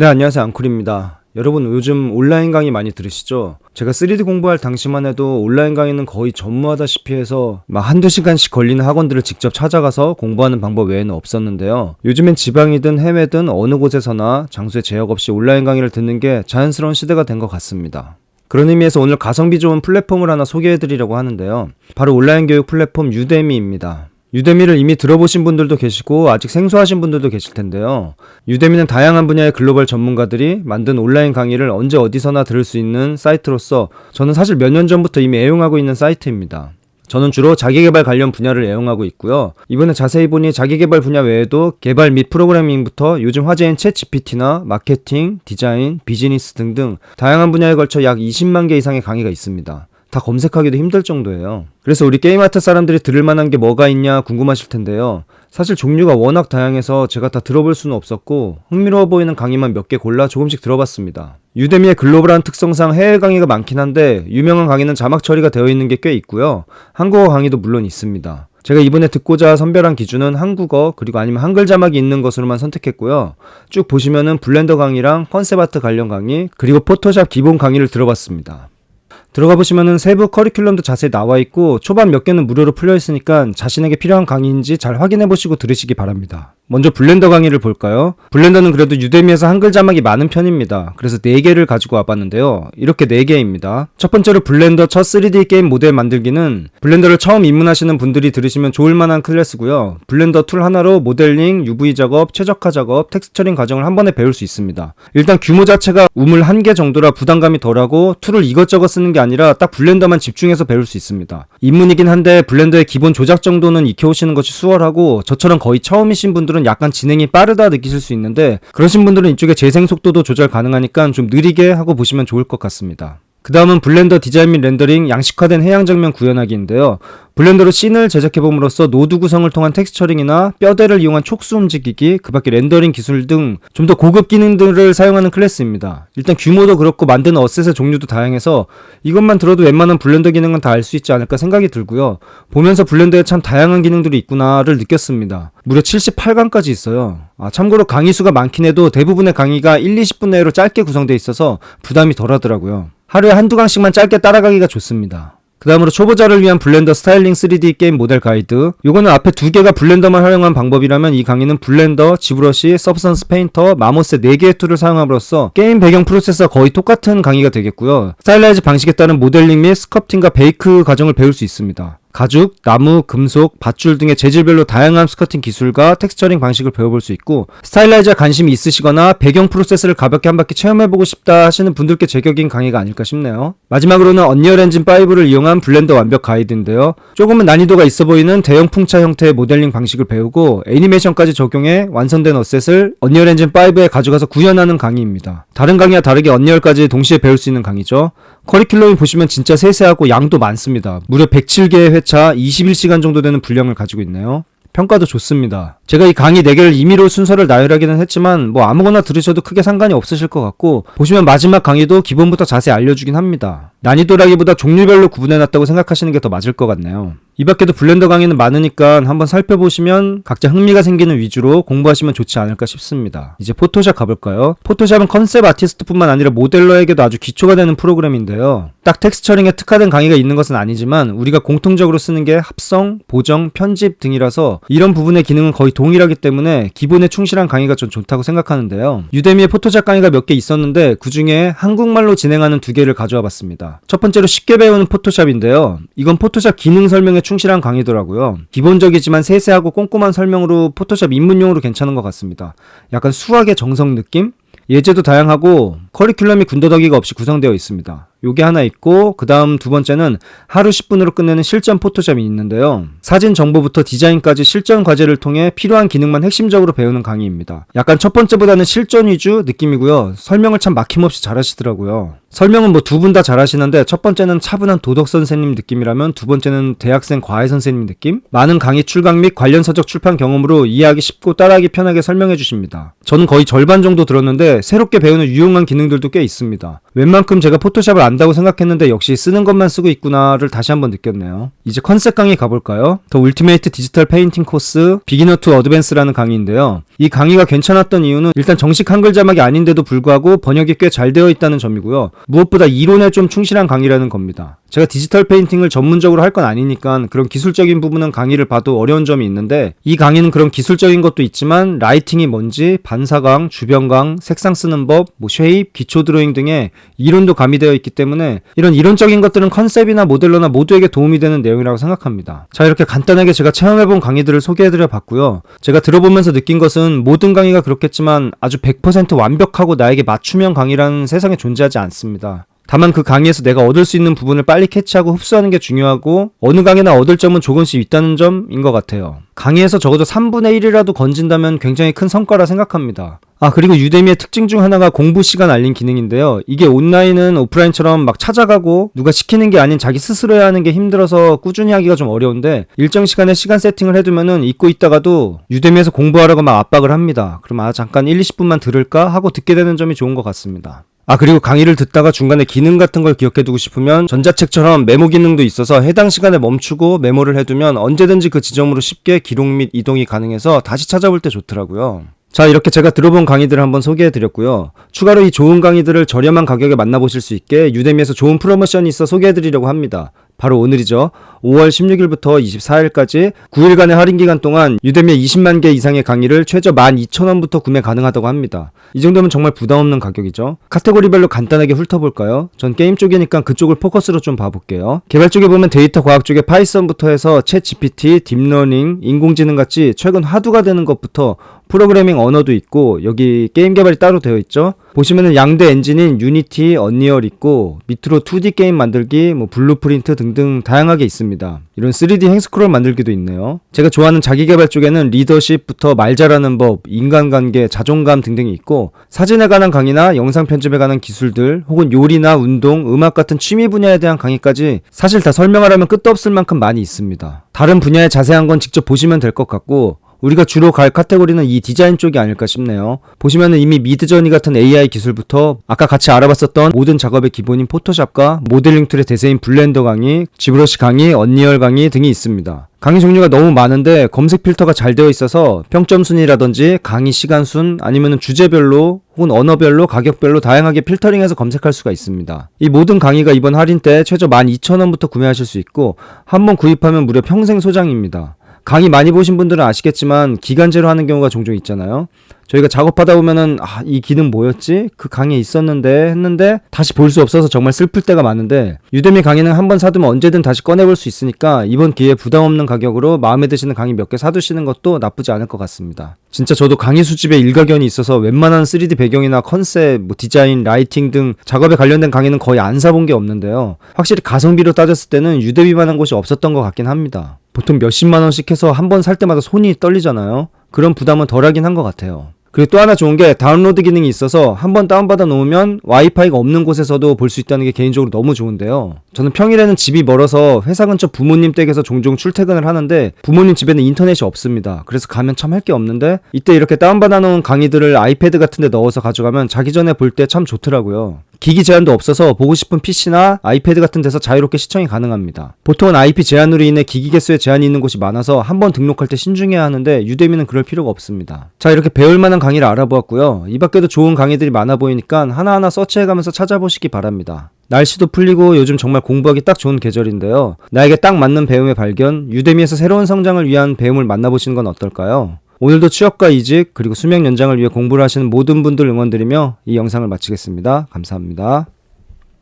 네, 안녕하세요. 앙쿨입니다. 여러분, 요즘 온라인 강의 많이 들으시죠? 제가 3D 공부할 당시만 해도 온라인 강의는 거의 전무하다시피 해서 막 한두 시간씩 걸리는 학원들을 직접 찾아가서 공부하는 방법 외에는 없었는데요. 요즘엔 지방이든 해외든 어느 곳에서나 장소에 제약 없이 온라인 강의를 듣는 게 자연스러운 시대가 된 것 같습니다. 그런 의미에서 오늘 가성비 좋은 플랫폼을 하나 소개해드리려고 하는데요. 바로 온라인 교육 플랫폼 유데미입니다. 유데미를 이미 들어보신 분들도 계시고 아직 생소하신 분들도 계실 텐데요. 유데미는 다양한 분야의 글로벌 전문가들이 만든 온라인 강의를 언제 어디서나 들을 수 있는 사이트로서 저는 사실 몇 년 전부터 이미 애용하고 있는 사이트입니다. 저는 주로 자기개발 관련 분야를 애용하고 있고요. 이번에 자세히 보니 자기개발 분야 외에도 개발 및 프로그래밍부터 요즘 화제인 챗 GPT나 마케팅, 디자인, 비즈니스 등등 다양한 분야에 걸쳐 약 20만 개 이상의 강의가 있습니다. 다 검색하기도 힘들 정도예요. 그래서 우리 게임 아트 사람들이 들을 만한 게 뭐가 있냐 궁금하실 텐데요. 사실 종류가 워낙 다양해서 제가 다 들어볼 수는 없었고 흥미로워 보이는 강의만 몇 개 골라 조금씩 들어봤습니다. 유데미의 글로벌한 특성상 해외 강의가 많긴 한데 유명한 강의는 자막 처리가 되어 있는 게 꽤 있고요. 한국어 강의도 물론 있습니다. 제가 이번에 듣고자 선별한 기준은 한국어 그리고 아니면 한글 자막이 있는 것으로만 선택했고요. 쭉 보시면은 블렌더 강의랑 컨셉 아트 관련 강의 그리고 포토샵 기본 강의를 들어봤습니다. 들어가 보시면은 세부 커리큘럼도 자세히 나와 있고 초반 몇 개는 무료로 풀려 있으니까 자신에게 필요한 강의인지 잘 확인해 보시고 들으시기 바랍니다. 먼저 블렌더 강의를 볼까요? 블렌더는 그래도 유데미에서 한글 자막이 많은 편입니다. 그래서 4개를 가지고 와봤는데요. 이렇게 4개입니다. 첫 번째로 블렌더 첫 3D 게임 모델 만들기는 블렌더를 처음 입문하시는 분들이 들으시면 좋을 만한 클래스고요. 블렌더 툴 하나로 모델링, UV 작업, 최적화 작업, 텍스처링 과정을 한 번에 배울 수 있습니다. 일단 규모 자체가 우물 한 개 정도라 부담감이 덜하고 툴을 이것저것 쓰는 게 아니라 딱 블렌더만 집중해서 배울 수 있습니다. 입문이긴 한데 블렌더의 기본 조작 정도는 익혀오시는 것이 수월하고 저처럼 거의 처음이신 분들은 약간 진행이 빠르다 느끼실 수 있는데 그러신 분들은 이쪽에 재생 속도도 조절 가능하니까 좀 느리게 하고 보시면 좋을 것 같습니다. 그 다음은 블렌더 디자인 및 렌더링 양식화된 해양 장면 구현하기인데요. 블렌더로 씬을 제작해봄으로써 노드 구성을 통한 텍스처링이나 뼈대를 이용한 촉수 움직이기, 그 밖에 렌더링 기술 등 좀 더 고급 기능들을 사용하는 클래스입니다. 일단 규모도 그렇고 만드는 어셋의 종류도 다양해서 이것만 들어도 웬만한 블렌더 기능은 다 알 수 있지 않을까 생각이 들고요. 보면서 블렌더에 참 다양한 기능들이 있구나를 느꼈습니다. 무려 78강까지 있어요. 아, 참고로 강의 수가 많긴 해도 대부분의 강의가 1, 20분 내로 짧게 구성되어 있어서 부담이 덜 하더라고요. 하루에 한두 강씩만 짧게 따라가기가 좋습니다. 그 다음으로 초보자를 위한 블렌더 스타일링 3D 게임 모델 가이드. 요거는 앞에 두 개가 블렌더만 활용한 방법이라면 이 강의는 블렌더, 지브러시, 서브선스 페인터, 마모스 4개의 툴을 사용함으로써 게임 배경 프로세스와 거의 똑같은 강의가 되겠고요. 스타일라이즈 방식에 따른 모델링 및 스커팅과 베이크 과정을 배울 수 있습니다 가죽, 나무, 금속, 밧줄 등의 재질별로 다양한 스커팅 기술과 텍스처링 방식을 배워볼 수 있고 스타일라이즈에 관심이 있으시거나 배경 프로세스를 가볍게 한 바퀴 체험해보고 싶다 하시는 분들께 제격인 강의가 아닐까 싶네요. 마지막으로는 언리얼 엔진 5를 이용한 블렌더 완벽 가이드인데요. 조금은 난이도가 있어 보이는 대형 풍차 형태의 모델링 방식을 배우고 애니메이션까지 적용해 완성된 어셋을 언리얼 엔진 5에 가져가서 구현하는 강의입니다. 다른 강의와 다르게 언리얼까지 동시에 배울 수 있는 강의죠. 커리큘럼이 보시면 진짜 세세하고 양도 많습니다. 무려 107개의 회차 21시간 정도 되는 분량을 가지고 있네요. 평가도 좋습니다. 제가 이 강의 4개를 임의로 순서를 나열하기는 했지만 뭐 아무거나 들으셔도 크게 상관이 없으실 것 같고 보시면 마지막 강의도 기본부터 자세히 알려주긴 합니다. 난이도라기보다 종류별로 구분해놨다고 생각하시는 게 더 맞을 것 같네요. 이 밖에도 블렌더 강의는 많으니까 한번 살펴보시면 각자 흥미가 생기는 위주로 공부하시면 좋지 않을까 싶습니다. 이제 포토샵 가볼까요? 포토샵은 컨셉 아티스트뿐만 아니라 모델러에게도 아주 기초가 되는 프로그램인데요. 딱 텍스처링에 특화된 강의가 있는 것은 아니지만 우리가 공통적으로 쓰는 게 합성, 보정, 편집 등이라서 이런 부분의 기능은 거의 동일하기 때문에 기본에 충실한 강의가 좀 좋다고 생각하는데요. 유데미에 포토샵 강의가 몇 개 있었는데 그 중에 한국말로 진행하는 두 개를 가져와 봤습니다. 첫 번째로 쉽게 배우는 포토샵인데요. 이건 포토샵 기능 설명에 충실한 강의더라고요. 기본적이지만 세세하고 꼼꼼한 설명으로 포토샵 입문용으로 괜찮은 것 같습니다. 약간 수학의 정성 느낌? 예제도 다양하고 커리큘럼이 군더더기가 없이 구성되어 있습니다. 요게 하나 있고 그 다음 두 번째는 하루 10분으로 끝내는 실전 포토샵이 있는데요. 사진 정보부터 디자인까지 실전 과제를 통해 필요한 기능만 핵심적으로 배우는 강의입니다. 약간 첫 번째보다는 실전 위주 느낌이고요. 설명을 참 막힘없이 잘하시더라고요. 설명은 뭐 두 분 다 잘하시는데 첫 번째는 차분한 도덕 선생님 느낌이라면 두 번째는 대학생 과외 선생님 느낌? 많은 강의 출강 및 관련 서적 출판 경험으로 이해하기 쉽고 따라하기 편하게 설명해 주십니다. 저는 거의 절반 정도 들었는데 새롭게 배우는 유용한 기능들도 꽤 있습니다. 웬만큼 제가 포토샵을 안다고 생각했는데 역시 쓰는 것만 쓰고 있구나를 다시 한번 느꼈네요. 이제 컨셉 강의 가볼까요? 더 울티메이트 디지털 페인팅 코스 비기너 투 어드밴스라는 강의인데요. 이 강의가 괜찮았던 이유는 일단 정식 한글 자막이 아닌데도 불구하고 번역이 꽤 잘 되어 있다는 점이고요. 무엇보다 이론에 좀 충실한 강의라는 겁니다. 제가 디지털 페인팅을 전문적으로 할 건 아니니까 그런 기술적인 부분은 강의를 봐도 어려운 점이 있는데 이 강의는 그런 기술적인 것도 있지만 라이팅이 뭔지 반사광, 주변광, 색상 쓰는 법, 뭐 쉐입, 기초 드로잉 등의 이론도 가미되어 있기 때문에 이런 이론적인 것들은 컨셉이나 모델러나 모두에게 도움이 되는 내용이라고 생각합니다. 자 이렇게 간단하게 제가 체험해본 강의들을 소개해드려 봤고요. 제가 들어보면서 느낀 것은 모든 강의가 그렇겠지만 아주 100% 완벽하고 나에게 맞춤형 강의라는 세상에 존재하지 않습니다. 다만 그 강의에서 내가 얻을 수 있는 부분을 빨리 캐치하고 흡수하는 게 중요하고 어느 강의나 얻을 점은 조금씩 있다는 점인 것 같아요. 강의에서 적어도 3분의 1이라도 건진다면 굉장히 큰 성과라 생각합니다. 아 그리고 유대미의 특징 중 하나가 공부 시간 알림 기능인데요. 이게 온라인은 오프라인처럼 막 찾아가고 누가 시키는 게 아닌 자기 스스로 해야 하는 게 힘들어서 꾸준히 하기가 좀 어려운데 일정 시간에 시간 세팅을 해두면은 잊고 있다가도 유대미에서 공부하라고 막 압박을 합니다. 그럼 아 잠깐 1, 20분만 들을까 하고 듣게 되는 점이 좋은 것 같습니다. 아 그리고 강의를 듣다가 중간에 기능 같은 걸 기억해두고 싶으면 전자책처럼 메모 기능도 있어서 해당 시간에 멈추고 메모를 해두면 언제든지 그 지점으로 쉽게 기록 및 이동이 가능해서 다시 찾아볼 때 좋더라고요. 자 이렇게 제가 들어본 강의들을 한번 소개해 드렸고요. 추가로 이 좋은 강의들을 저렴한 가격에 만나보실 수 있게 유대미에서 좋은 프로모션이 있어 소개해 드리려고 합니다. 바로 오늘이죠. 5월 16일부터 24일까지 9일간의 할인 기간 동안 유대미의 20만 개 이상의 강의를 최저 12,000원부터 구매 가능하다고 합니다. 이 정도면 정말 부담 없는 가격이죠. 카테고리별로 간단하게 훑어볼까요? 전 게임 쪽이니까 그쪽을 포커스로 좀 봐볼게요. 개발 쪽에 보면 데이터 과학 쪽에 파이썬부터 해서 챗 GPT, 딥러닝, 인공지능 같이 최근 화두가 되는 것부터 프로그래밍 언어도 있고 여기 게임 개발이 따로 되어 있죠. 보시면은 양대 엔진인 유니티, 언리얼 있고 밑으로 2D 게임 만들기, 뭐 블루프린트 등등 다양하게 있습니다. 이런 3D 행스크롤 만들기도 있네요. 제가 좋아하는 자기 개발 쪽에는 리더십부터 말 잘하는 법, 인간관계, 자존감 등등이 있고 사진에 관한 강의나 영상 편집에 관한 기술들 혹은 요리나 운동, 음악 같은 취미 분야에 대한 강의까지 사실 다 설명하려면 끝도 없을 만큼 많이 있습니다. 다른 분야에 자세한 건 직접 보시면 될 것 같고 우리가 주로 갈 카테고리는 이 디자인 쪽이 아닐까 싶네요. 보시면은 이미 미드저니 같은 AI 기술부터 아까 같이 알아봤었던 모든 작업의 기본인 포토샵과 모델링 툴의 대세인 블렌더 강의, 지브러시 강의, 언리얼 강의 등이 있습니다. 강의 종류가 너무 많은데 검색 필터가 잘 되어 있어서 평점 순이라든지 강의 시간 순 아니면 주제별로 혹은 언어별로 가격별로 다양하게 필터링해서 검색할 수가 있습니다. 이 모든 강의가 이번 할인 때 최저 12,000원부터 구매하실 수 있고 한 번 구입하면 무려 평생 소장입니다. 강의 많이 보신 분들은 아시겠지만 기간제로 하는 경우가 종종 있잖아요. 저희가 작업하다 보면은 아, 이 기능 뭐였지? 그 강의에 있었는데 했는데 다시 볼 수 없어서 정말 슬플 때가 많은데 유대미 강의는 한 번 사두면 언제든 다시 꺼내볼 수 있으니까 이번 기회에 부담 없는 가격으로 마음에 드시는 강의 몇 개 사두시는 것도 나쁘지 않을 것 같습니다. 진짜 저도 강의 수집에 일가견이 있어서 웬만한 3D 배경이나 컨셉, 뭐 디자인, 라이팅 등 작업에 관련된 강의는 거의 안 사본 게 없는데요. 확실히 가성비로 따졌을 때는 유대비만한 곳이 없었던 것 같긴 합니다. 보통 몇십만 원씩 해서 한 번 살 때마다 손이 떨리잖아요. 그런 부담은 덜하긴 한 것 같아요. 그리고 또 하나 좋은 게 다운로드 기능이 있어서 한번 다운받아 놓으면 와이파이가 없는 곳에서도 볼 수 있다는 게 개인적으로 너무 좋은데요. 저는 평일에는 집이 멀어서 회사 근처 부모님 댁에서 종종 출퇴근을 하는데 부모님 집에는 인터넷이 없습니다. 그래서 가면 참 할 게 없는데 이때 이렇게 다운받아 놓은 강의들을 아이패드 같은 데 넣어서 가져가면 자기 전에 볼 때 참 좋더라고요. 기기 제한도 없어서 보고 싶은 PC나 아이패드 같은 데서 자유롭게 시청이 가능합니다. 보통은 IP 제한으로 인해 기기 개수에 제한이 있는 곳이 많아서 한번 등록할 때 신중해야 하는데 유대미는 그럴 필요가 없습니다. 자 이렇게 배울 만한 강의를 알아보았고요. 이 밖에도 좋은 강의들이 많아 보이니까 하나하나 서치해가면서 찾아보시기 바랍니다. 날씨도 풀리고 요즘 정말 공부하기 딱 좋은 계절인데요. 나에게 딱 맞는 배움의 발견, 유대미에서 새로운 성장을 위한 배움을 만나보시는 건 어떨까요? 오늘도 취업과 이직 그리고 수명 연장을 위해 공부를 하시는 모든 분들 응원드리며 이 영상을 마치겠습니다. 감사합니다.